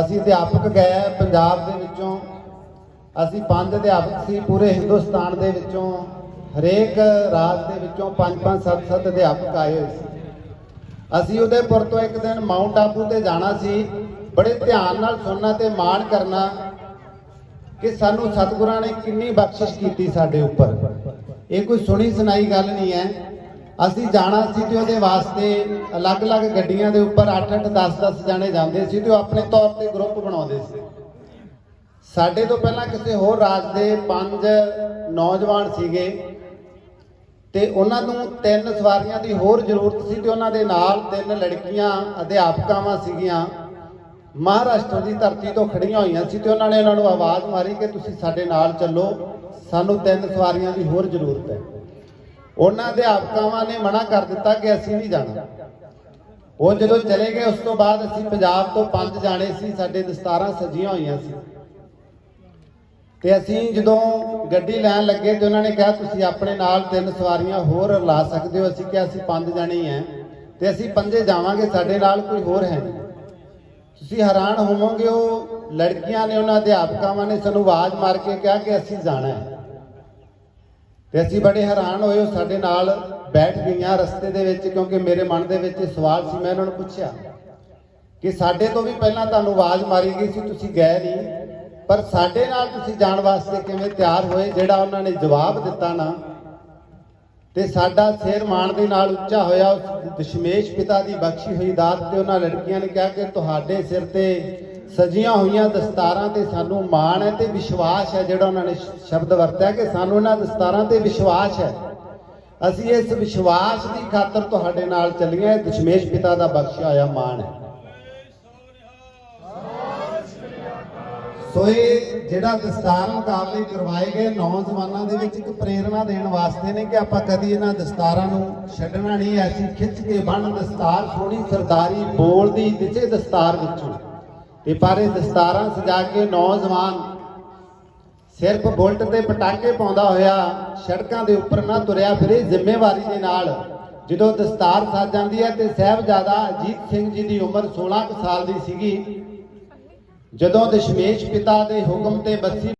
ਅਸੀਂ ਅਧਿਆਪਕ ਗਏ ਪੰਜਾਬ ਦੇ ਵਿੱਚੋਂ। ਅਸੀਂ ਪੰਜ ਅਧਿਆਪਕ ਸੀ ਪੂਰੇ ਹਿੰਦੁਸਤਾਨ ਦੇ ਵਿੱਚੋਂ। ਹਰੇਕ ਰਾਜ ਦੇ ਵਿੱਚੋਂ ਪੰਜ ਪੰਜ, ਸੱਤ ਸੱਤ ਅਧਿਆਪਕ ਆਏ ਹੋਏ ਸੀ। ਅਸੀਂ ਉਦੈਪੁਰ ਤੋਂ ਇੱਕ ਦਿਨ ਮਾਊਂਟ ਆਬੂ ਤੇ ਜਾਣਾ ਸੀ। ਬੜੇ ਧਿਆਨ ਨਾਲ ਸੁਣਨਾ ਤੇ ਮਾਣ ਕਰਨਾ ਕਿ ਸਾਨੂੰ ਸਤਿਗੁਰਾਂ ਨੇ ਕਿੰਨੀ ਬਖਸ਼ਿਸ਼ ਕੀਤੀ ਸਾਡੇ ਉੱਪਰ। ਇਹ ਕੋਈ ਸੁਣੀ ਸੁਣਾਈ ਗੱਲ ਨਹੀਂ ਹੈ। ਅਸੀਂ ਜਾਣਾ ਸੀ ਤੇ ਉਹਦੇ ਵਾਸਤੇ ਅਲੱਗ-ਅਲੱਗ ਗੱਡੀਆਂ ਦੇ ਉੱਪਰ 8-8 10-10 ਜਾਣੇ ਜਾਂਦੇ ਸੀ ਤੇ ਉਹ ਆਪਣੇ ਤੌਰ ਤੇ ਗਰੁੱਪ ਬਣਾਉਂਦੇ ਸੀ। ਸਾਡੇ ਤੋਂ ਪਹਿਲਾਂ ਕਿਸੇ ਹੋਰ ਰਾਜ ਦੇ ਪੰਜ ਨੌਜਵਾਨ ਸੀਗੇ ਤੇ ਉਹਨਾਂ ਨੂੰ ਤਿੰਨ ਸਵਾਰੀਆਂ ਦੀ ਹੋਰ ਜ਼ਰੂਰਤ ਸੀ ਤੇ ਉਹਨਾਂ ਦੇ ਨਾਲ ਤਿੰਨ ਲੜਕੀਆਂ, ਅਧਿਆਪਕਾਵਾਂ ਸੀਗੀਆਂ। ਮਹਾਰਾਸ਼ਟਰ ਦੀ ਧਰਤੀ ਤੋਂ ਖੜੀਆਂ ਹੋਈਆਂ ਸੀ ਤੇ ਉਹਨਾਂ ਨੇ ਉਹਨਾਂ ਨੂੰ ਆਵਾਜ਼ ਮਾਰੀ ਕਿ ਤੁਸੀਂ ਸਾਡੇ ਨਾਲ ਚੱਲੋ, ਸਾਨੂੰ ਤਿੰਨ ਸਵਾਰੀਆਂ ਦੀ ਹੋਰ ਜ਼ਰੂਰਤ ਹੈ। ਉਹਨਾਂ ਅਧਿਆਪਕਾਵਾਂ ਨੇ ਮਨਾ ਕਰ ਦਿੱਤਾ ਕਿ ਅਸੀਂ ਨਹੀਂ ਜਾਣਾ। ਉਹ ਜਦੋਂ ਚਲੇ ਗਏ, ਉਸ ਤੋਂ ਬਾਅਦ ਅਸੀਂ ਪੰਜਾਬ ਤੋਂ ਪੰਜ ਜਾਣੇ ਸੀ, ਸਾਡੇ ਦਸਤਾਰਾਂ ਸਜੀਆਂ ਹੋਈਆਂ ਸੀ। ਤੇ ਅਸੀਂ ਜਦੋਂ ਗੱਡੀ ਲੈਣ ਲੱਗੇ ਤੇ ਉਹਨਾਂ ਨੇ ਕਿਹਾ, ਤੁਸੀਂ ਆਪਣੇ ਨਾਲ ਤਿੰਨ ਸਵਾਰੀਆਂ ਹੋਰ ਲਾ ਸਕਦੇ ਹੋ। ਅਸੀਂ ਕਿਹਾ, ਅਸੀਂ ਪੰਜ ਜਾਣੇ ਹੀ ਹਾਂ। ਤੇ ਅਸੀਂ ਪੰਜੇ ਜਾਵਾਂਗੇ, ਸਾਡੇ ਨਾਲ ਕੋਈ ਹੋਰ ਹੈ ਨਹੀਂ। ਤੁਸੀਂ ਹੈਰਾਨ ਹੋਵੋਗੇ, ਉਹ ਲੜਕੀਆਂ ਨੇ, ਉਹਨਾਂ ਅਧਿਆਪਕਾਵਾਂ ਨੇ ਸਾਨੂੰ ਆਵਾਜ਼ ਮਾਰ ਕੇ ਕਿਹਾ ਕਿ ਅਸੀਂ ਜਾਣਾ ਹੈ। ਤੇ ਅਸੀਂ ਬੜੇ ਹੈਰਾਨ ਹੋਏ, ਉਹ ਸਾਡੇ ਨਾਲ ਬੈਠ ਗਈਆਂ ਰਸਤੇ ਦੇ ਵਿੱਚ, ਕਿਉਂਕਿ ਮੇਰੇ ਮਨ ਦੇ ਵਿੱਚ ਇਹ ਸਵਾਲ ਸੀ, ਮੈਂ ਉਹਨਾਂ ਨੂੰ ਪੁੱਛਿਆ ਕਿ ਸਾਡੇ ਤੋਂ ਵੀ ਪਹਿਲਾਂ ਤੁਹਾਨੂੰ ਆਵਾਜ਼ ਮਾਰੀ ਗਈ ਸੀ, ਤੁਸੀਂ ਗਏ ਨਹੀਂ, ਪਰ ਸਾਡੇ ਨਾਲ ਤੁਸੀਂ ਜਾਣ ਵਾਸਤੇ ਕਿਵੇਂ ਤਿਆਰ ਹੋਏ, ਜਿਹੜਾ ਉਹਨਾਂ ਨੇ ਜਵਾਬ ਦਿੱਤਾ ਨਾ? ਤੇ ਸਾਡਾ ਸਿਰ ਮਾਣ ਦੇ ਨਾਲ ਉੱਚਾ ਹੋਇਆ, ਉਸ ਦਸ਼ਮੇਸ਼ ਪਿਤਾ ਦੀ ਬਖਸ਼ੀ ਹੋਈ ਦਾਤ ਤੇ ਉਹਨਾਂ ਲੜਕੀਆਂ ਨੇ ਕਿਹਾ ਕਿ ਤੁਹਾਡੇ ਸਿਰ ਤੇ ਸਜੀਆਂ ਹੋਈਆਂ ਦਸਤਾਰਾਂ ਤੇ ਸਾਨੂੰ ਮਾਣ ਹੈ ਤੇ ਵਿਸ਼ਵਾਸ ਹੈ ਜਿਹੜਾ ਉਹਨਾਂ ਨੇ ਸ਼ਬਦ ਵਰਤਿਆ ਕਿ ਸਾਨੂੰ ਇਹਨਾਂ ਦਸਤਾਰਾਂ ਤੇ ਵਿਸ਼ਵਾਸ ਹੈ। ਅਸੀਂ ਇਸ ਵਿਸ਼ਵਾਸ ਦੀ ਖਾਤਰ ਤੁਹਾਡੇ ਨਾਲ ਚੱਲੀਆਂ ਇਹ ਦਸ਼ਮੇਸ਼ ਪਿਤਾ ਦਾ ਬਖਸ਼ਿਆ ਹੋਇਆ ਮਾਣ ਹੈ। ਸੋ ਇਹ ਜਿਹੜਾ ਦਸਤਾਰ ਮੁਕਾਬਲੇ ਕਰਵਾਏ ਗਏ ਨੌਜਵਾਨਾਂ ਦੇ ਵਿੱਚ ਇੱਕ ਪ੍ਰੇਰਣਾ ਦੇਣ ਵਾਸਤੇ ਨੇ ਕਿ ਆਪਾਂ ਕਦੀ ਇਹਨਾਂ ਦਸਤਾਰਾਂ ਨੂੰ ਛੱਡਣਾ ਨਹੀਂ। ਐਸੀ ਖਿੱਚ ਕੇ ਬੰਨ ਦਸਤਾਰ ਸੋਹਣੀ ਸਰਦਾਰੀ ਬੋਲਦੀ ਦਿਸੇ ਦਸਤਾਰ ਵਿੱਚੋਂ। ਤੇ ਪਰ ਦਸਤਾਰਾਂ ਸਜਾ ਕੇ ਨੌਜਵਾਨ ਸਿਰਫ ਬੁਲਟ ਤੇ ਪਟਾਕੇ ਪਾਉਂਦਾ ਹੋਇਆ ਸੜਕਾਂ ਦੇ ਉੱਪਰ ਨਾ ਤੁਰਿਆ ਫਿਰੇ ਜ਼ਿੰਮੇਵਾਰੀ ਦੇ ਨਾਲ। ਜਦੋਂ ਦਸਤਾਰ ਸੱਜ ਜਾਂਦੀ ਹੈ ਤੇ ਸਾਹਿਬਜ਼ਾਦਾ ਅਜੀਤ ਸਿੰਘ ਜੀ ਦੀ ਉਮਰ 16 ਕੁ ਸਾਲ ਦੀ ਸੀਗੀ, ਜਦੋਂ ਦਸ਼ਮੇਸ਼ ਪਿਤਾ ਦੇ ਹੁਕਮ ਤੇ ਬੱਸੀ